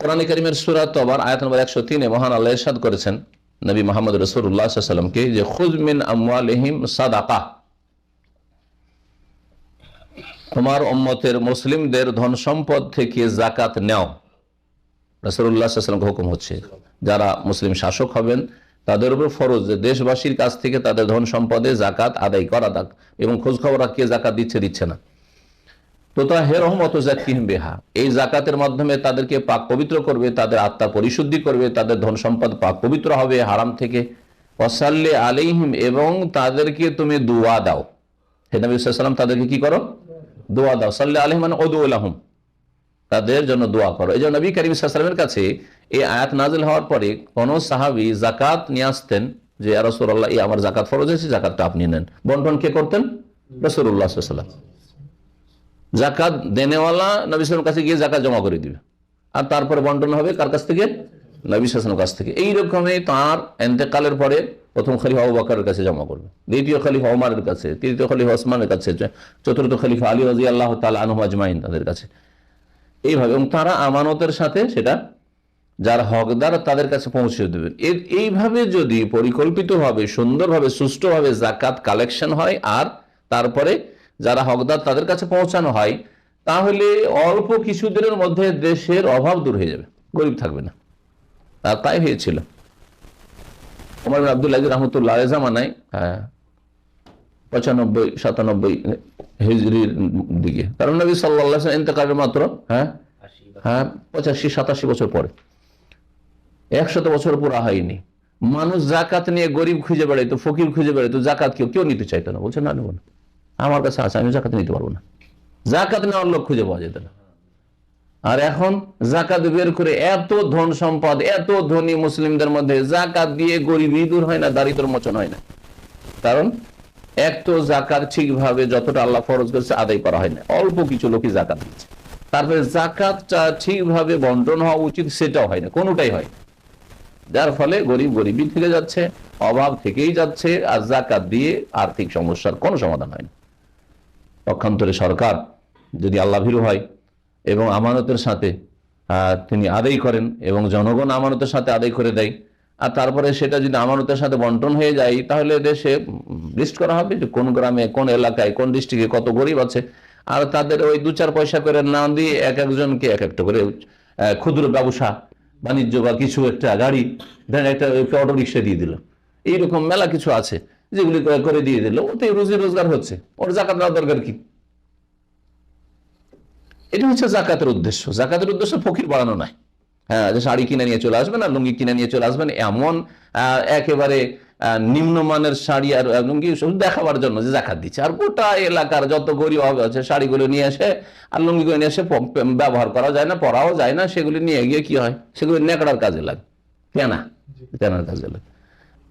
কোরআন করিমের সুরাত আবার আয়াত নম্বর একশো তিনে মহান আল্লাহ ইরশাদ করেছেন নবী মোহাম্মদ রসুল্লাহ সাল্লামকে যে খুজমিন আমওয়ালিহিম সাদাকা। তোমার উম্মতের মুসলিমদের ধন সম্পদ থেকে জাকাত নেও। রসুল্লাহামকে হুকুম হচ্ছে, যারা মুসলিম শাসক হবেন, তাদের উপর ফরজ যে, দেশবাসীর কাছ থেকে তাদের ধন সম্পদে জাকাত আদায় করা এবং খোঁজ খবর কে জাকাত দিচ্ছে দিচ্ছে না। এই জাকাতের মাধ্যমে তাদেরকে পাক পবিত্র করবে, তাদের আত্মা পরিশুদ্ধি করবে, তাদের ধন সম্পদ পাক পবিত্র হবে হারাম থেকে। ওয়াসাল্লে আলিহিম এবং তাদেরকে তুমি দোয়া দাও। তাদেরকে কি করো? দোয়া দাও। মানে তাদের জন্য দোয়া করো। এই জন্য নবী কাছে এই আয়াত নাজিল হওয়ার পরে কোন সাহাবি জাকাত নিয়ে আসতেন যে আমার জাকাত ফরজ হয়েছে, জাকাতটা আপনি নেন। বন্টন কে করতেন? রসুল্লাহ জাকাত দেনেওয়ালা নবী কাছে গিয়ে জাকাত জমা করে দিবে। আর তারপরে বন্টন হবে কার কাছ থেকে? নবী সালামের কাছ থেকে। এইরকমই তাঁর এন্তেকালের পরে প্রথম খলিফা বাকারের কাছে জমা করবে। দ্বিতীয় খলিফা ওমারের কাছে, তৃতীয় খলিফা ওসমানের কাছে, চতুর্থ খলিফা আলী রাজি আল্লাহ তাল আনহু তাদের কাছে। এইভাবে এবং তারা আমানতের সাথে সেটা যার হকদার তাদের কাছে পৌঁছে দেবেন। এইভাবে যদি পরিকল্পিতভাবে, সুন্দরভাবে, সুষ্ঠুভাবে জাকাত কালেকশন হয় আর তারপরে যারা হকদার তাদের কাছে পৌঁছানো হয়, তাহলে অল্প কিছুদিনের মধ্যে দেশের অভাব দূর হয়ে যাবে। গরিব থাকবে না। আর তাই হয়েছিল। ওমর আবদুল্লাহ রহমতুল্লাহ জামানায় হ্যাঁ পঁচানব্বই, সাতানব্বই হিজড়ির দিকে। কারণ নবী সাল্লাহ ইন্তকালের মাত্র হ্যাঁ হ্যাঁ পঁচাশি, সাতাশি বছর পরে। একশত বছর পুরা হয়নি। মানুষ জাকাত নিয়ে গরিব খুঁজে বেড়াইতো, ফকির খুঁজে বেড়াইতো, জাকাত কেউ কেউ নিতে চাইতো না। বলছে, না, নেব না। আমার কাছে আছে, আমি জাকাত নিতে পারব না। জাকাত নেওয়ার লোক খুঁজে পাওয়া যেত না। আর এখন জাকাত বের করে এত ধন সম্পদ, এত ধনী মুসলিমদের মধ্যে জাকাত দিয়ে গরিবই দূর হয় না দারিদ্র মোচন হয় না। কারণ এক তো জাকাত ঠিকভাবে যতটা আল্লাহ ফরজ করেছে আদায় করা হয় না। অল্প কিছু লোকই জাকাত দিচ্ছে তারপরে জাকাতটা ঠিকভাবে বন্টন হওয়া উচিত সেটাও হয় না, কোনোটাই হয় যার ফলে গরিব গরিবই থেকে যাচ্ছে, অভাব থেকেই যাচ্ছে, আর জাকাত দিয়ে আর্থিক সমস্যার কোনো সমাধান হয় না। পক্ষান্তরে সরকার যদি আল্লাহ ভীরু হয় এবং আমানতের সাথে তিনি আদায় করেন এবং জনগণ আমানতের সাথে আদায় করে দেয়, আর তারপরে সেটা যদি আমানতের সাথে বন্টন হয়ে যায়, তাহলে দেশে লিস্ট করা হবে যে কোন গ্রামে, কোন এলাকায়, কোন ডিস্ট্রিক্টে কত গরিব আছে। আর তাদের ওই দু চার পয়সা করে না দিয়ে এক একজনকে এক একটা করে ক্ষুদ্র ব্যবসা, বাণিজ্য বা কিছু একটা গাড়ি একটা অটো রিক্সা দিয়ে দিল। এইরকম মেলা কিছু আছে। যেগুলি করে দিয়ে দিল ওতে রুজি রোজগার হচ্ছে। ওর জাকাত দেওয়ার দরকার কি? এটা হচ্ছে জাকাতের উদ্দেশ্য। জাকাতের উদ্দেশ্য ফকির বাড়ানো নয়। হ্যাঁ যে শাড়ি কিনে নিয়ে চলে আসবেন আর লুঙ্গি কিনে নিয়ে চলে আসবেন এমন একেবারে নিম্নমানের শাড়ি আর লুঙ্গি দেখাবার জন্য যে জাকাত দিচ্ছে। আর গোটা এলাকার যত গরিব আছে শাড়িগুলো নিয়ে এসে আর লুঙ্গিগুলো নিয়ে এসে ব্যবহার করা যায় না পরাও যায় না সেগুলি নিয়ে গিয়ে কি হয়? সেগুলি নেকড়ার কাজে লাগে। কেনা। কেনার কাজে লাগে।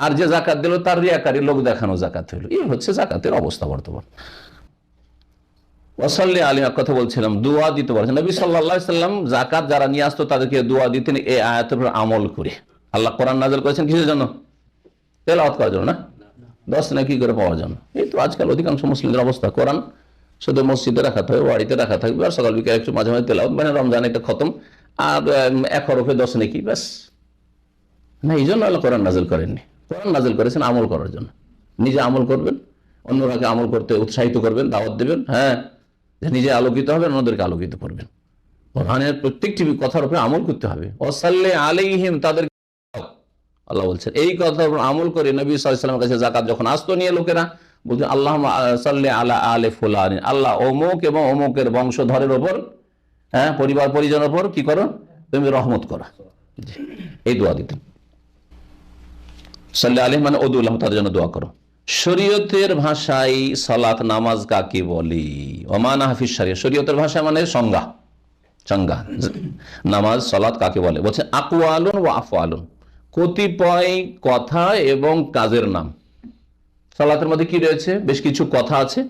আর যে জাকাত দিল, তার রিয়াকারী লোক দেখানো জাকাত হইল। এই হচ্ছে জাকাতের অবস্থা বর্তমান। ওসাল্লি আলী কথা বলছিলাম, দোয়া দিতে পারছেন। নবী সাল্লাহ সাল্লাম জাকাত যারা নিয়ে আসতো, তাদেরকে দোয়া দিতেন এই আয়াতের আমল করে। আল্লাহ কোরআন নাজল করেছেন কিসের জন্য? তেলাওয়াত করার জন্য না? দশ না কি করে পাওয়ার জন্য? এই তো আজকাল অধিকাংশ মুসলিমদের অবস্থা। কোরআন শুধু মসজিদে রাখা থাকবে, বাড়িতে রাখা থাকবে, আর সকাল বিকেল একটু মাঝে মাঝে তেলাওয়াত মানে রমজান একটা খতম, আর এক হরফে দশ নাকি, ব্যাস। না, এই জন্য আল্লাহ কোরআন নাজল করেননি। কোরআন নাজল করেছেন আমল করার জন্য। নিজে আমল করবেন, অন্যরাকে আমল করতে উৎসাহিত করবেন, দাওয়াত দেবেন হ্যাঁ নিজে আলোকিত হবেন, অন্যদেরকে আলোকিত করবেন। কোরআনের প্রত্যেকটি কথার উপরে আমল করতে হবে। অসাল্লে আলাইহিম, তাদের আল্লাহ বলছেন, এই কথার উপর আমল করে নবী সাল্লামের কাছে জাকাত যখন আসতো নিয়ে লোকেরা বলছেন আল্লাহ সাল্লে আলা আলে ফুলান। আল্লাহ অমুক এবং অমুকের বংশধরের ওপর হ্যাঁ পরিবার পরিজনের ওপর কি করো? তুমি রহমত করো। এই দোয়া দিতেন। সাল্লাহ আলহ মানে ওদুল্লাহ তাদের জন্য দোয়া করো। শরীয়তের ভাষায় সালাত, নামাজ কাকে বলি? ওমান হাফিজ সারিয়া শরীয়তের ভাষা মানে সংজ্ঞা। সংজ্ঞা। নামাজ, সালাত কাকে বলে? বলছে আকুয়ালুন ও আফওয়ালুন। কতিপয় কথা এবং কাজের নাম। সালাতের মধ্যে কি রয়েছে? বেশ কিছু কথা আছে।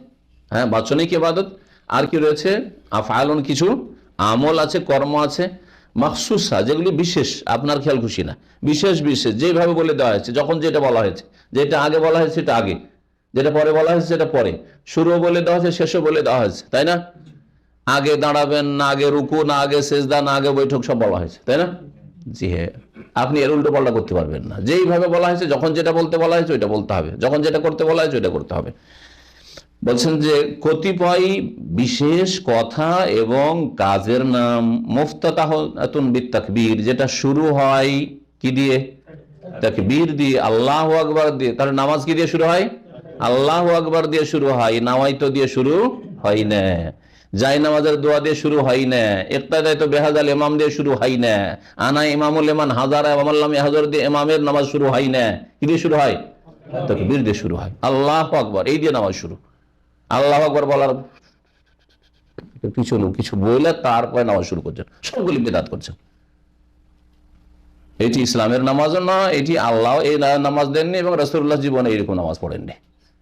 হ্যাঁ বাচনিক ইবাদত। আর কি রয়েছে? আফ আফআলুন কিছু আমল আছে, কর্ম আছে। মাকসুসা যেগুলি বিশেষ, আপনার খেয়াল খুশি না। বিশেষ বিশেষ, যেভাবে বলে দেওয়া হয়েছে, যখন যেটা বলা হয়েছে, যেটা আগে বলা হয়েছে, সেটা আগে। যেটা পরে বলা হয়েছে, সেটা পরে। শুরু বলে দেওয়া হয়েছে, শেষও বলে দেওয়া হয়েছে, তাই না? আগে দাঁড়াবেন, না আগে রুকু, না আগে সেজদা, না আগে বৈঠক, সব বলা হয়েছে, তাই না? জি হ্যাঁ আপনি এর উল্টো পাল্টা করতে পারবেন না। যেইভাবে বলা হয়েছে, যখন যেটা বলতে বলা হয়েছে, ওইটা বলতে হবে। যখন যেটা করতে বলা হয়েছে, ওইটা করতে হবে। বলছেন যে কতিপয় বিশেষ কথা এবং কাজের নাম মুফতাতাহুন বিত্তাকবীর, যেটা শুরু হয় কি দিয়ে? তাকবীর দিয়ে, আল্লাহ আকবার দিয়ে। তাহলে নামাজ কি দিয়ে শুরু হয়? আল্লাহ আকবার দিয়ে শুরু হয়। নামাইতো দিয়ে শুরু হয় না। যাই নামাজের দোয়া দিয়ে শুরু হয় না। ইকতাদায় তো বেহাজাল ইমাম দিয়ে শুরু হয় না। আনা ইমামুল ইমান, হাজারা ইমামাল্লাম হাজার দিয়ে ইমামের নামাজ শুরু হয় না। কি দিয়ে শুরু হয়? তাকবীর দিয়ে শুরু হয়। আল্লাহ আকবার, এই দিয়ে নামাজ শুরু। আল্লাহ আকবর বলার পিছনে কিছু বলে তারপরে নামাজ শুরু করছেন, সবগুলি বেদাত করছেন। এটি ইসলামের নামাজও না, এটি আল্লাহ এই নামাজ দেননি এবং রসুল্লাহ জীবনে এইরকম নামাজ পড়েননি।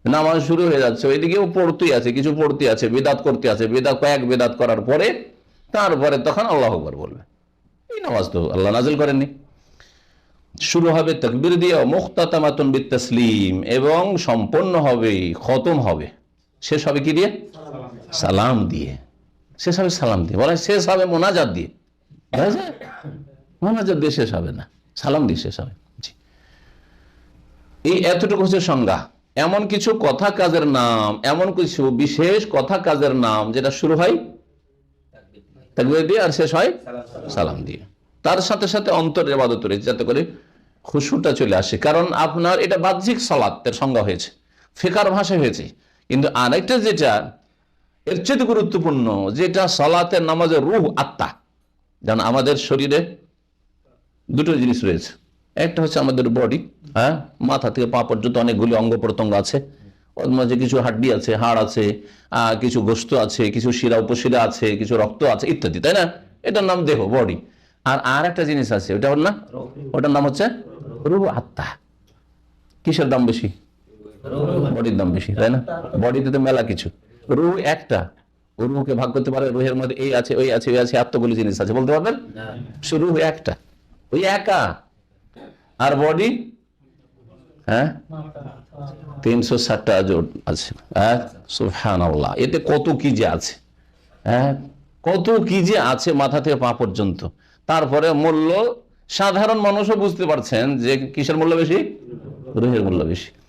নামাজ শুরু হয়ে যাচ্ছে ওইদিকেও পড়তেই আছে, কিছু পড়তে আছে, বেদাত করতে আছে, বেদাত কয়েক বেদাত করার পরে তারপরে তখন আল্লাহ আকবর বলবে। এই নামাজ তো আল্লাহ নাজিল করেননি। শুরু হবে তকবির দিয়ে মুখতাতামাতুন বিত তসলিম এবং সম্পন্ন হবে, খতম হবে। শেষ হবে কি দিয়ে? সালাম দিয়ে। শেষ হবে সালাম দিয়ে। বলা শেষ হবে মোনাজাত দিয়ে? মোনাজাত দিয়ে শেষ হবে না। সালাম দিয়ে শেষ হবে। এই এতটুকু হচ্ছে সংজ্ঞা। এমন কিছু কথা কাজের নাম, এমন কিছু বিশেষ কথা কাজের নাম যেটা শুরু হয়? তাকবীর দিয়ে আর শেষ হয়? সালাম দিয়ে। তার সাথে সাথে অন্তর এবাদত রয়েছে, যাতে করে খুশুটা চলে আসে। কারণ আপনার এটা বাহ্যিক সালাতের সংজ্ঞা হয়েছে। ফেকার ভাষা হয়েছে। কিন্তু আরেকটা যেটা এর চেয়ে গুরুত্বপূর্ণ যেটা সালাতের নামাজের রুহ আত্মা। যেমন আমাদের শরীরে দুটো জিনিস রয়েছে। একটা হচ্ছে আমাদের বডি হ্যাঁ? মাথা থেকে পা পর্যন্ত অনেকগুলি অঙ্গ প্রত্যঙ্গ আছে। ওর মাঝে কিছু হাড্ডি আছে হাড় আছে কিছু গোস্ত আছে কিছু শিরা উপশিরা আছে কিছু রক্ত আছে ইত্যাদি তাই না? এটার নাম দেহ বডি আর আর একটা জিনিস আছে ওটা হল না? ওটার নাম হচ্ছে রুহ আত্মা। কিসের দাম বেশি? বডির দাম বেশি, তাই না? বডিতে তো মেলা কিছু। রুহ একটা। রুহকে ভাগ করতে পারে, রুহের মধ্যে এই আছে, ওই আছে ওই আছে জিনিস আছে, বলতে পারবেন? একটা। ওই একা। আর বডি? হ্যাঁ? তিনশো ষাটটা জোট আছে। হ্যাঁ? এতে কত কি যে আছে। হ্যাঁ? কত কি যে আছে মাথা থেকে পা পর্যন্ত। তারপরে মূল্য, সাধারণ মানুষও বুঝতে পারছেন যে কিসের মূল্য বেশি? রুহের মূল্য বেশি।